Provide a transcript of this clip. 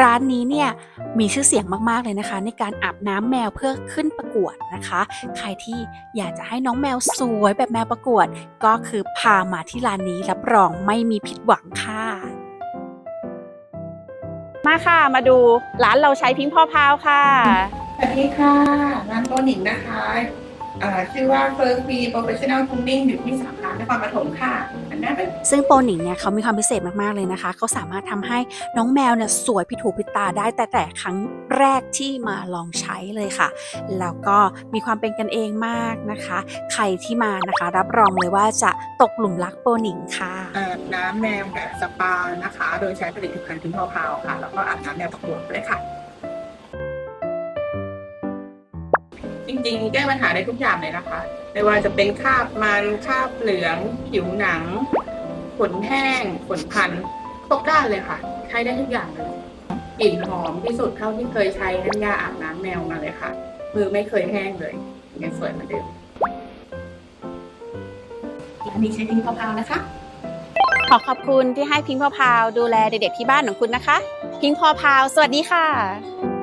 ร้านนี้เนี่ยมีชื่อเสียงมาก ๆ เลยนะคะ ในการอาบน้ำแมวเพื่อขึ้นประกวดนะคะ ใครที่อยากจะให้น้องแมวสวยแบบแมวประกวด ก็คือพามาที่ร้านนี้รับรองไม่มีผิดหวังค่ะ มาค่ะมาดูร้านเราใช้พิงค์พ่อพาวค่ะ สวัสดีค่ะร้านโตหนิงนะคะอ่า ชื่อว่า First B Professional Grooming อยู่ที่สาขานครปฐมค่ะอันนั้นเป็นซึ่งโปรหนิงเนี่ยเขามีความพิเศษมากๆเลยนะคะ เขาสามารถทำให้น้องแมวเนี่ยสวยผิดหูผิดตาได้แต่แต่ครั้งแรกที่มาลองใช้เลยค่ะ แล้วก็มีความเป็นกันเองมากนะคะ ใครที่มานะคะรับรองเลยว่าจะตกหลุมรักโปรหนิงค่ะอาบน้ำแมวแบบสปานะคะ โดยใช้ผลิตภัณฑ์พิมพ์พาวค่ะ แล้วก็อาบน้ำแมวประกวดด้วยค่ะ จริง ๆ แก้ปัญหาได้ทุกอย่างเลยนะคะ ไม่ว่าจะเป็นคราบมันคราบเหลือง ผิวหนัง ขนแห้ง ขนพันครบด้านเลยค่ะ ใช้ได้ทุกอย่างเลยกลิ่นหอมที่สุดเท่าที่เคยใช้น้ำยาอาบน้ำแมวมาเลยค่ะ มือไม่เคยแห้งเลยยังสวยเหมือนเดิมร้านนี้ใช้พิมพ์พาวนะคะ ขอขอบคุณที่ให้พิงค์พ่อพาวดูแลเด็กๆที่บ้านของคุณนะคะ พิงค์พ่อพาวสวัสดีค่ะ